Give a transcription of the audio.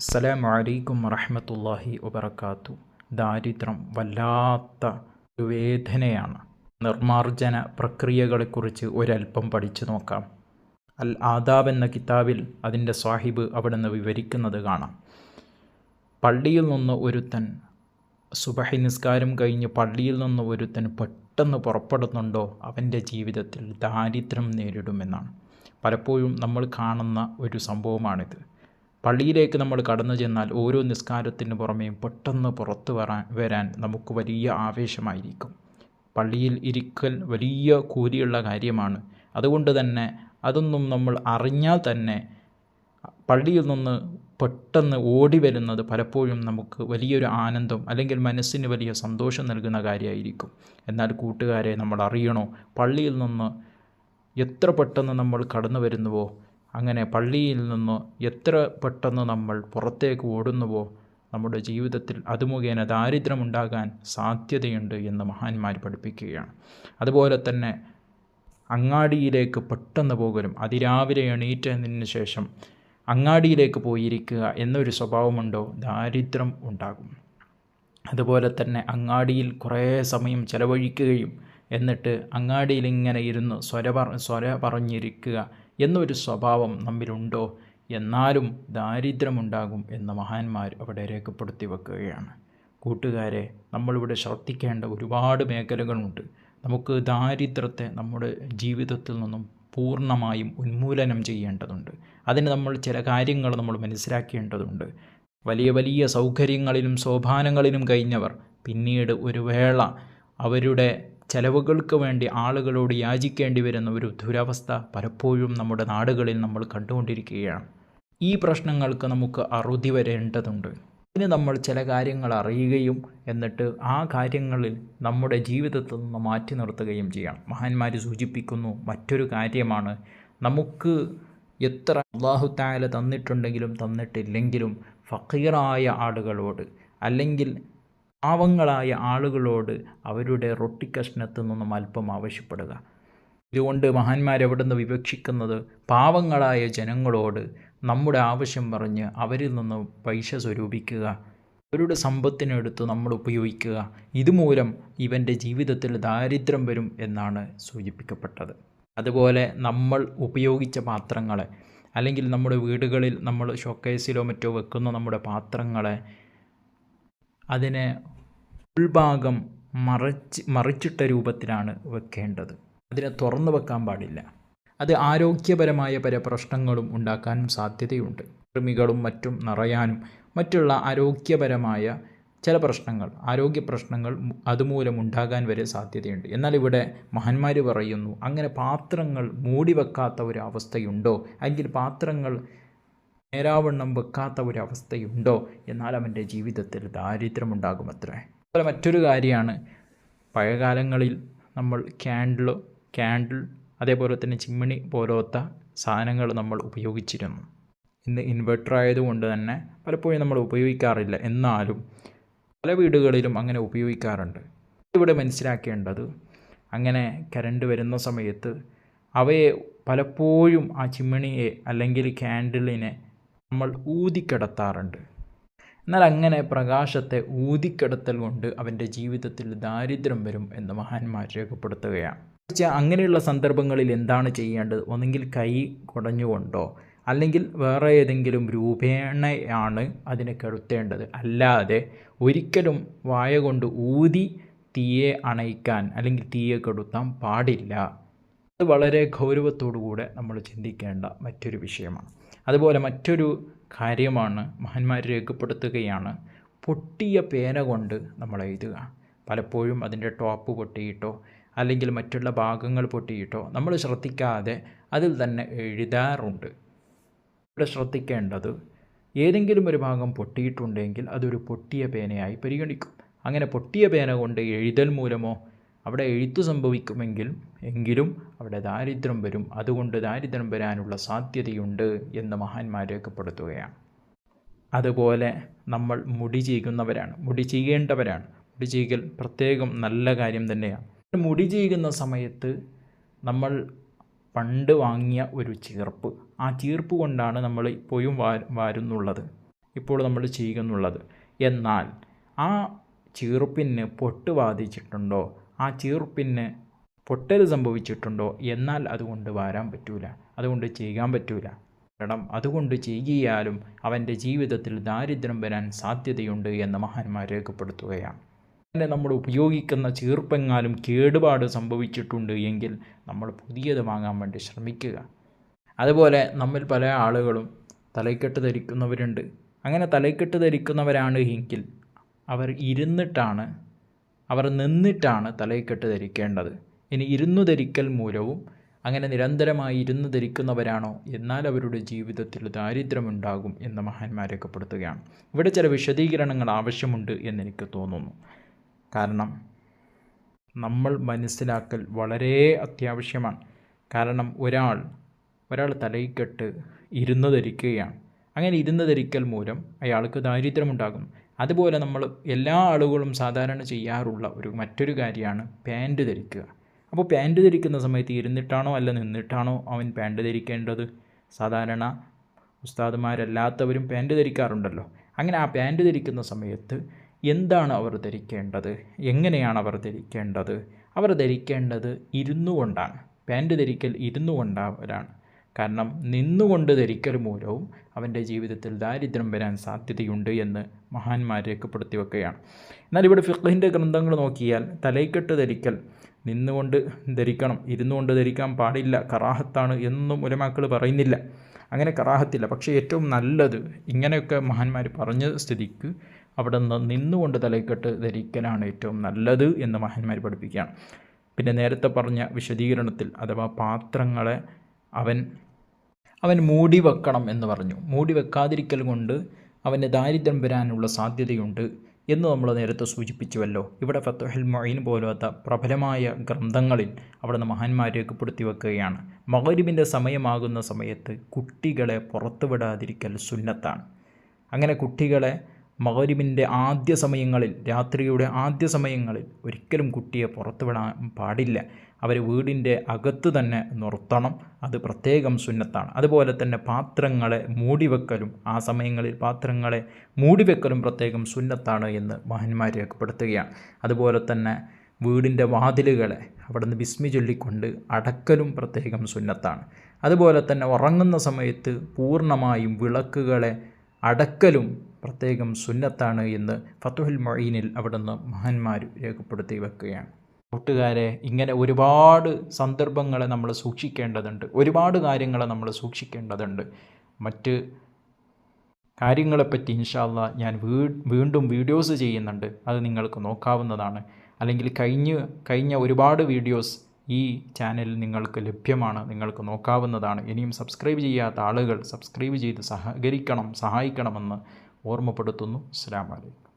അസ്സലാമു അലൈക്കും വറഹ്മത്തുള്ളാഹി വബർക്കാത്തു ദാരിദ്ര്യം വല്ലാത്ത ഒരു വേദനയാണ്. നിർമാർജന പ്രക്രിയകളെക്കുറിച്ച് ഒരല്പം പഠിച്ചു നോക്കാം. അൽ ആദാബ് എന്ന കിതാബിൽ അതിന്റെ സാഹിബ് അവിടെ നിന്ന് വിവരിക്കുന്നത് കാണാം. പള്ളിയിൽ നിന്ന് ഒരുത്തൻ സുബഹി നിസ്കാരം കഴിഞ്ഞ് പള്ളിയിൽ നിന്ന് ഒരുത്തൻ പെട്ടെന്ന് പുറപ്പെടുന്നുണ്ടോ? അവന്റെ ജീവിതത്തിൽ ദാരിദ്ര്യം നേരിടുമെന്നാണ്. പലപ്പോഴും നമ്മൾ കാണുന്ന ഒരു സംഭവമാണിത്. പള്ളിയിലേക്ക് നമ്മൾ കടന്നു ചെന്നാൽ ഓരോ നിസ്കാരത്തിന് പുറമേയും പെട്ടെന്ന് പുറത്തു വരാൻ വരാൻ നമുക്ക് വലിയ ആവേശമായിരിക്കും. പള്ളിയിൽ ഇരിക്കൽ വലിയ കൂലിയുള്ള കാര്യമാണ്. അതുകൊണ്ട് തന്നെ അതൊന്നും നമ്മൾ അറിഞ്ഞാൽ തന്നെ പള്ളിയിൽ നിന്ന് പെട്ടെന്ന് ഓടി വരുന്നത് പലപ്പോഴും നമുക്ക് വലിയൊരു ആനന്ദം അല്ലെങ്കിൽ മനസ്സിന് വലിയ സന്തോഷം നൽകുന്ന കാര്യമായിരിക്കും. എന്നാൽ കൂട്ടുകാരെ നമ്മൾ അറിയണോ പള്ളിയിൽ നിന്ന് എത്ര പെട്ടെന്ന് നമ്മൾ കടന്നു വരുന്നുവോ? അങ്ങനെ പള്ളിയിൽ നിന്ന് എത്ര പെട്ടെന്ന് നമ്മൾ പുറത്തേക്ക് ഓടുന്നുവോ നമ്മുടെ ജീവിതത്തിൽ അത് മുഖേന ദാരിദ്ര്യമുണ്ടാകാൻ സാധ്യതയുണ്ട് എന്ന് മഹാന്മാർ പഠിപ്പിക്കുകയാണ്. അതുപോലെ തന്നെ അങ്ങാടിയിലേക്ക് പെട്ടെന്ന് പോകലും അതിരാവിലെ എണീറ്റതിന് ശേഷം അങ്ങാടിയിലേക്ക് പോയിരിക്കുക എന്നൊരു സ്വഭാവമുണ്ടോ? ദാരിദ്ര്യം ഉണ്ടാകും. അതുപോലെ തന്നെ അങ്ങാടിയിൽ കുറേ സമയം ചെലവഴിക്കുകയും എന്നിട്ട് അങ്ങാടിയിൽ ഇങ്ങനെ ഇരുന്ന് സ്വര പറ സ്വര പറഞ്ഞിരിക്കുക എന്നൊരു സ്വഭാവം നമ്മിലുണ്ടോ? എന്നാലും ദാരിദ്ര്യമുണ്ടാകും എന്ന് മഹാന്മാർ അവിടെ രേഖപ്പെടുത്തി വെക്കുകയാണ്. കൂട്ടുകാരെ നമ്മളിവിടെ ശ്രദ്ധിക്കേണ്ട ഒരുപാട് മേഖലകളുണ്ട്. നമുക്ക് ദാരിദ്ര്യത്തെ നമ്മുടെ ജീവിതത്തിൽ നിന്നും പൂർണമായും ഉന്മൂലനം ചെയ്യേണ്ടതുണ്ട്. അതിന് നമ്മൾ ചില കാര്യങ്ങൾ നമ്മൾ മനസ്സിലാക്കേണ്ടതുണ്ട്. വലിയ വലിയ സൗകര്യങ്ങളിലും സോപാനങ്ങളിലും കഴിഞ്ഞവർ പിന്നീട് ഒരു വേള അവരുടെ ചെലവുകൾക്ക് വേണ്ടി ആളുകളോട് യാചിക്കേണ്ടി വരുന്ന ഒരു ദുരവസ്ഥ പലപ്പോഴും നമ്മുടെ നാടുകളിൽ നമ്മൾ കണ്ടുകൊണ്ടിരിക്കുകയാണ്. ഈ പ്രശ്നങ്ങൾക്ക് നമുക്ക് അറുതി വരേണ്ടതുണ്ട്. ഇതിന് നമ്മൾ ചില കാര്യങ്ങൾ അറിയുകയും എന്നിട്ട് ആ കാര്യങ്ങളിൽ നമ്മുടെ ജീവിതത്തിൽ നിന്ന് മാറ്റി നിർത്തുകയും ചെയ്യണം മഹാന്മാർ സൂചിപ്പിക്കുന്നു മറ്റൊരു കാര്യമാണ്. നമുക്ക് എത്ര അള്ളാഹു തന്നിട്ടുണ്ടെങ്കിലും തന്നിട്ടില്ലെങ്കിലും ഫക്കീറായ ആളുകളോട് അല്ലെങ്കിൽ പാവങ്ങളായ ആളുകളോട് അവരുടെ റൊട്ടിക്കഷ്ണത്തിൽ നിന്നും അല്പം ആവശ്യപ്പെടുക. ഇതുകൊണ്ട് മഹാന്മാരെവിടുന്ന് വിവക്ഷിക്കുന്നത് പാവങ്ങളായ ജനങ്ങളോട് നമ്മുടെ ആവശ്യം പറഞ്ഞ് അവരിൽ നിന്ന് പൈസ സ്വരൂപിക്കുക. അവരുടെ സമ്പത്തിനെടുത്ത് നമ്മൾ ഉപയോഗിക്കുക. ഇതുമൂലം ഇവന്റെ ജീവിതത്തിൽ ദാരിദ്ര്യം വരും എന്നാണ് സൂചിപ്പിക്കപ്പെട്ടത്. അതുപോലെ നമ്മൾ ഉപയോഗിച്ച പാത്രങ്ങളെ അല്ലെങ്കിൽ നമ്മുടെ വീടുകളിൽ നമ്മൾ ഷോക്കേസിലോ മറ്റോ വെക്കുന്ന നമ്മുടെ പാത്രങ്ങളെ അതിനെ ഉൾഭാഗം മറച്ച് മറിച്ചിട്ട രൂപത്തിലാണ് വെക്കേണ്ടത്. അതിനെ തുറന്നു വെക്കാൻ പാടില്ല. അത് ആരോഗ്യപരമായ പല പ്രശ്നങ്ങളും ഉണ്ടാക്കാനും സാധ്യതയുണ്ട്. കൃമികളും മറ്റും നിറയാനും മറ്റുള്ള ആരോഗ്യപരമായ ചില പ്രശ്നങ്ങൾ ആരോഗ്യ പ്രശ്നങ്ങൾ അതുമൂലം ഉണ്ടാകാൻ വരെ സാധ്യതയുണ്ട്. എന്നാൽ ഇവിടെ മഹാന്മാർ പറയുന്നു അങ്ങനെ പാത്രങ്ങൾ മൂടി വെക്കാത്ത ഒരു അവസ്ഥയുണ്ടോ? അല്ലെങ്കിൽ പാത്രങ്ങൾ നേരാവണ്ണം വെക്കാത്ത ഒരവസ്ഥയുണ്ടോ? എന്നാൽ അവന്റെ ജീവിതത്തിൽ ദാരിദ്ര്യമുണ്ടാകുമത്രേ. അതുപോലെ മറ്റൊരു കാര്യമാണ് പഴയകാലങ്ങളിൽ നമ്മൾ ക്യാൻഡിൽ ക്യാൻഡിൽ അതേപോലെ തന്നെ ചിമ്മിണി പോലത്തെ സാധനങ്ങൾ നമ്മൾ ഉപയോഗിച്ചിരുന്നു. ഇന്ന് ഇൻവെർട്ടർ ആയതുകൊണ്ട് തന്നെ പലപ്പോഴും നമ്മൾ ഉപയോഗിക്കാറില്ല. എന്നാലും പല വീടുകളിലും അങ്ങനെ ഉപയോഗിക്കാറുണ്ട്. ഇവിടെ മനസ്സിലാക്കേണ്ടത് അങ്ങനെ കരണ്ട് വരുന്ന സമയത്ത് അവയെ പലപ്പോഴും ആ ചിമ്മിണിയെ അല്ലെങ്കിൽ ക്യാൻഡിലിനെ നമ്മൾ ഊതിക്കിടത്താറുണ്ട്. എന്നാൽ അങ്ങനെ പ്രകാശത്തെ ഊതിക്കിടത്തൽ കൊണ്ട് അവന്റെ ജീവിതത്തിൽ ദാരിദ്ര്യം വരും എന്ന് മഹാന്മാർ രേഖപ്പെടുത്തുകയാണ്. അങ്ങനെയുള്ള സന്ദർഭങ്ങളിൽ എന്താണ് ചെയ്യേണ്ടത്? ഒന്നെങ്കിൽ കൈ കുടഞ്ഞുകൊണ്ടോ അല്ലെങ്കിൽ വേറെ ഏതെങ്കിലും രൂപേണയാണ് അതിനെ കെടുത്തേണ്ടത്. അല്ലാതെ ഒരിക്കലും വായ കൊണ്ട് ഊതി തീയെ അണയിക്കാൻ അല്ലെങ്കിൽ തീയെ കെടുത്താൻ പാടില്ല. അത് വളരെ ഗൗരവത്തോടു കൂടെ നമ്മൾ ചിന്തിക്കേണ്ട മറ്റൊരു വിഷയമാണ്. അതുപോലെ മറ്റൊരു കാര്യമാണ് മഹാന്മാർ രേഖപ്പെടുത്തുകയാണ്. പൊട്ടിയ പേന കൊണ്ട് നമ്മൾ എഴുതുക. പലപ്പോഴും അതിന്റെ ടോപ്പ് പൊട്ടിയിട്ടോ അല്ലെങ്കിൽ മറ്റുള്ള ഭാഗങ്ങൾ പൊട്ടിയിട്ടോ നമ്മൾ ശ്രദ്ധിക്കാതെ അതിൽ തന്നെ എഴുതാറുണ്ട്. ഇവിടെ ശ്രദ്ധിക്കേണ്ടത് ഏതെങ്കിലും ഒരു ഭാഗം പൊട്ടിയിട്ടുണ്ടെങ്കിൽ അതൊരു പൊട്ടിയ പേനയായി പരിഗണിക്കും. അങ്ങനെ പൊട്ടിയ പേന കൊണ്ട് എഴുതൽ മൂലമോ അവിടെ എഴുത്തു സംഭവിക്കുമെങ്കിൽ എങ്കിലും അവിടെ ദാരിദ്ര്യം വരും. അതുകൊണ്ട് ദാരിദ്ര്യം വരാനുള്ള സാധ്യതയുണ്ട് എന്ന് മഹാന്മാർ രേഖപ്പെടുത്തുകയാണ്. അതുപോലെ നമ്മൾ മുടി ചെയ്യുന്നവരാണ്. മുടി ചെയ്യേണ്ടവരാണ്. മുടി ചെയ്യൽ പ്രത്യേകം നല്ല കാര്യം തന്നെയാണ്. മുടി ചെയ്യുന്ന സമയത്ത് നമ്മൾ പണ്ട് വാങ്ങിയ ഒരു ചീർപ്പ്. ആ ചീർപ്പ് കൊണ്ടാണ് നമ്മൾ ഇപ്പോഴും വാരുന്നുള്ളത്. ഇപ്പോൾ നമ്മൾ ചെയ്യുന്നുള്ളത്. എന്നാൽ ആ ചീർപ്പിന് പൊട്ട് ബാധിച്ചിട്ടുണ്ടോ? ആ ചീർപ്പിന് പൊട്ടൽ സംഭവിച്ചിട്ടുണ്ടോ? എന്നാൽ അതുകൊണ്ട് വാരാൻ പറ്റൂല. അതുകൊണ്ട് ചെയ്യാൻ പറ്റൂല. കാരണം അതുകൊണ്ട് ചെയ്യാലും അവന്റെ ജീവിതത്തിൽ ദാരിദ്ര്യം വരാൻ സാധ്യതയുണ്ട് എന്ന് മഹാന്മാർ രേഖപ്പെടുത്തുകയാണ്. അങ്ങനെ നമ്മൾ ഉപയോഗിക്കുന്ന ചീർപ്പെങ്ങാലും കേടുപാട് സംഭവിച്ചിട്ടുണ്ട് എങ്കിൽ നമ്മൾ പുതിയത് വാങ്ങാൻ വേണ്ടി ശ്രമിക്കുക. അതുപോലെ നമ്മിൽ പല ആളുകളും തലയ്ക്കെട്ട് ധരിക്കുന്നവരുണ്ട്. അങ്ങനെ തലയ്ക്കെട്ട് ധരിക്കുന്നവരാണ് എങ്കിൽ അവർ ഇരുന്നിട്ടാണ് അവർ നിന്നിട്ടാണ് തലയിക്കെട്ട് ധരിക്കേണ്ടത്. ഇനി ഇരുന്നു ധരിക്കൽ മൂലവും അങ്ങനെ നിരന്തരമായി ഇരുന്ന് ധരിക്കുന്നവരാണോ? എന്നാൽ അവരുടെ ജീവിതത്തിൽ ദാരിദ്ര്യമുണ്ടാകും എന്ന് മഹാന്മാർ രേഖപ്പെടുത്തുകയാണ് ഇവിടെ ചില വിശദീകരണങ്ങൾ ആവശ്യമുണ്ട് എന്നെനിക്ക് തോന്നുന്നു. കാരണം നമ്മൾ മനസ്സിലാക്കൽ വളരെ അത്യാവശ്യമാണ്. കാരണം ഒരാൾ ഒരാൾ തലയിക്കെട്ട് ഇരുന്ന് ധരിക്കുകയാണ്. അങ്ങനെ ഇരുന്ന് ധരിക്കൽ മൂലം അയാൾക്ക് ദാരിദ്ര്യമുണ്ടാകും. അതുപോലെ നമ്മൾ എല്ലാ ആളുകളും സാധാരണ ചെയ്യാറുള്ള ഒരു മറ്റൊരു കാര്യമാണ് പാന്റ് ധരിക്കുക. അപ്പോൾ പാന്റ് ധരിക്കുന്ന സമയത്ത് ഇരുന്നിട്ടാണോ അല്ല നിന്നിട്ടാണോ അവൻ പാന്റ് ധരിക്കേണ്ടത്? സാധാരണ ഉസ്താദുമാരല്ലാത്തവരും പാന്റ് ധരിക്കാറുണ്ടല്ലോ. അങ്ങനെ ആ പാന്റ് ധരിക്കുന്ന സമയത്ത് എന്താണ് അവർ ധരിക്കേണ്ടത്? എങ്ങനെയാണ് അവർ ധരിക്കേണ്ടത്? അവർ ധരിക്കേണ്ടത് ഇരുന്നു കൊണ്ടാണ് പാന്റ് ധരിക്കൽ ഇരുന്നു കൊണ്ടാവലാണ് കാരണം നിന്നുകൊണ്ട് ധരിക്കൽ മൂലവും അവന്റെ ജീവിതത്തിൽ ദാരിദ്ര്യം വരാൻ സാധ്യതയുണ്ട് എന്ന് മഹാന്മാർ രേഖപ്പെടുത്തി വെക്കുകയാണ് എന്നാൽ ഇവിടെ ഫിഖിന്റെ ഗ്രന്ഥങ്ങൾ നോക്കിയാൽ തലയ്ക്കെട്ട് ധരിക്കൽ നിന്നുകൊണ്ട് ധരിക്കണം ഇരുന്നു കൊണ്ട് ധരിക്കാൻ പാടില്ല കറാഹത്താണ് എന്നും ഉലമാക്കൾ പറയുന്നില്ല. അങ്ങനെ കറാഹത്തില്ല. പക്ഷേ ഏറ്റവും നല്ലത് ഇങ്ങനെയൊക്കെ മഹാന്മാർ പറഞ്ഞ സ്ഥിതിക്ക് അവിടെ നിന്ന് നിന്നുകൊണ്ട് തലയ്ക്കെട്ട് ധരിക്കലാണ് ഏറ്റവും നല്ലത് എന്ന് മഹാന്മാർ പഠിപ്പിക്കുകയാണ്. പിന്നെ നേരത്തെ പറഞ്ഞ വിശദീകരണത്തിൽ അഥവാ പാത്രങ്ങളെ അവൻ അവൻ മൂടി വെക്കണം എന്ന് പറഞ്ഞു. മൂടി വെക്കാതിരിക്കൽ കൊണ്ട് അവന് ദാരിദ്ര്യം വരാനുള്ള സാധ്യതയുണ്ട് എന്ന് നമ്മൾ നേരത്തെ സൂചിപ്പിച്ചുവല്ലോ. ഇവിടെ ഫത്തുഹൽ മൊയിൻ പോലത്തെ പ്രബലമായ ഗ്രന്ഥങ്ങളിൽ അവിടുന്ന് മഹാന്മാർ രേഖപ്പെടുത്തി വെക്കുകയാണ്. മകരുവിന്റെ സമയമാകുന്ന സമയത്ത് കുട്ടികളെ പുറത്തുവിടാതിരിക്കൽ സുന്നത്താണ്. അങ്ങനെ കുട്ടികളെ മകരിബിന്റെ ആദ്യ സമയങ്ങളിൽ രാത്രിയുടെ ആദ്യ സമയങ്ങളിൽ ഒരിക്കലും കുട്ടിയെ പുറത്തുവിടാൻ പാടില്ല. അവർ വീടിന്റെ അകത്ത് തന്നെ നിർത്തണം. അത് പ്രത്യേകം സുന്നത്താണ്. അതുപോലെ തന്നെ പാത്രങ്ങളെ മൂടിവെക്കലും ആ സമയങ്ങളിൽ പാത്രങ്ങളെ മൂടിവെക്കലും പ്രത്യേകം സുന്നത്താണ് എന്ന് മഹന്മാർ രേഖപ്പെടുത്തുകയാണ്. അതുപോലെ തന്നെ വീടിന്റെ വാതിലുകളെ അവിടെ നിന്ന് ബിസ്മി ചൊല്ലിക്കൊണ്ട് അടക്കലും പ്രത്യേകം സുന്നത്താണ്. അതുപോലെ തന്നെ ഉറങ്ങുന്ന സമയത്ത് പൂർണമായും വിളക്കുകളെ അടക്കലും പ്രത്യേകം സുന്നത്താണ് എന്ന് ഫത്തുഹുൽ മൊയ്നിൽ അവിടുന്ന് മഹാന്മാർ രേഖപ്പെടുത്തി വെക്കുകയാണ്. കൂട്ടുകാരെ ഇങ്ങനെ ഒരുപാട് സന്ദർഭങ്ങളെ നമ്മൾ സൂക്ഷിക്കേണ്ടതുണ്ട്. ഒരുപാട് കാര്യങ്ങളെ നമ്മൾ സൂക്ഷിക്കേണ്ടതുണ്ട്. മറ്റ് കാര്യങ്ങളെപ്പറ്റി ഇൻഷാല്ല ഞാൻ വീണ്ടും വീഡിയോസ് ചെയ്യുന്നുണ്ട്. അത് നിങ്ങൾക്ക് നോക്കാവുന്നതാണ്. അല്ലെങ്കിൽ കഴിഞ്ഞ് കഴിഞ്ഞ ഒരുപാട് വീഡിയോസ് ഈ ചാനൽ നിങ്ങൾക്ക് ലഭ്യമാണ്. നിങ്ങൾക്ക് നോക്കാവുന്നതാണ്. ഇനിയും സബ്സ്ക്രൈബ് ചെയ്യാത്ത ആളുകൾ സബ്സ്ക്രൈബ് ചെയ്ത് സഹകരിക്കണം സഹായിക്കണമെന്ന് ഓർമ്മപ്പെടുത്തുന്നു. അസ്സാം വലൈക്കും